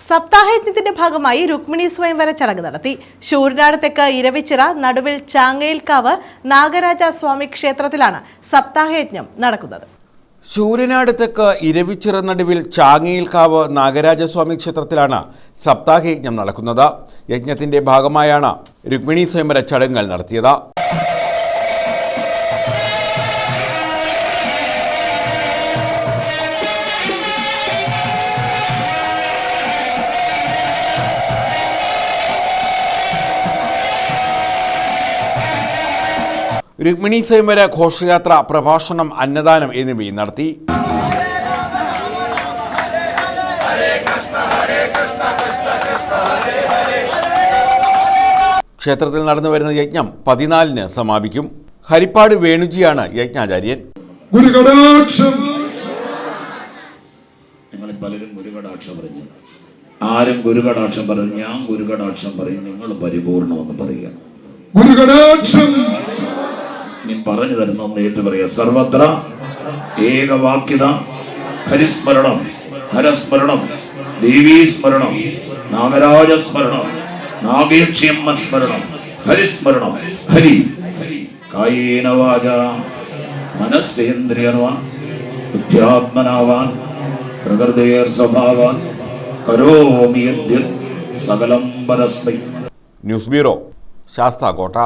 സപ്താഹയജ്ഞത്തിന്റെ ഭാഗമായി രുക്മിണി സ്വയംവര ചടങ്ങ് നടത്തി. ശൂരനാട് തെക്ക് ഇരവിച്ചിറ നടുവിൽ ചാങ്ങയിൽക്കാവ് നാഗരാജ സ്വാമി ക്ഷേത്രത്തിലാണ് സപ്താഹയജ്ഞം നടക്കുന്നത്. ശൂരനാട് തെക്ക് ഇരവിച്ചിറ നടുവിൽ ചാങ്ങയിൽക്കാവ് നാഗരാജസ്വാമി ക്ഷേത്രത്തിലാണ് സപ്താഹയജ്ഞം നടക്കുന്നത്. യജ്ഞത്തിന്റെ ഭാഗമായാണ് രുക്മിണി സ്വയംവര ചടങ്ങുകൾ നടത്തിയത്. രുക്മിണി സ്വയംവര ഘോഷയാത്ര പ്രഭാഷണം അന്നദാനം എന്നിവയും നടത്തി. ക്ഷേത്രത്തിൽ നടന്നു വരുന്ന യജ്ഞം പതിനാലിന് സമാപിക്കും. ഹരിപ്പാട് വേണുജിയാണ് യജ്ഞാചാര്യൻ. നിങ്ങളിൽ പലരും ഗുരുകടാക്ഷം പറഞ്ഞു. ആരും ഗുരുകടാക്ഷം പറഞ്ഞു ഞാൻ ഗുരുകടാക്ഷം പറയും നിങ്ങൾ പരിപൂർണമെന്ന് പറയുക. ഗുരുകടാക്ഷം. നീ പറഞ്ഞു തരുന്ന ഒന്ന് ഏറ്റു പറയാ സർവത്ര ഏകവാക്യത ഹരിസ്മരണം ഹരസ്മരണം ദേവീസ്മരണം നാഗരാജസ്മരണം നാഗേക്ഷ്യമ്മ സ്മരണം ഹരിസ്മരണം ഹരി കായേന വാച മനസ്സേന്ദ്രിയർവാ ബുദ്ധ്യാത്മനാവാൻ പ്രകൃതിയർ സ്വഭാവാൻ കരോമി സകലം പരസ്മൈ. News bureau Sasthamkotta.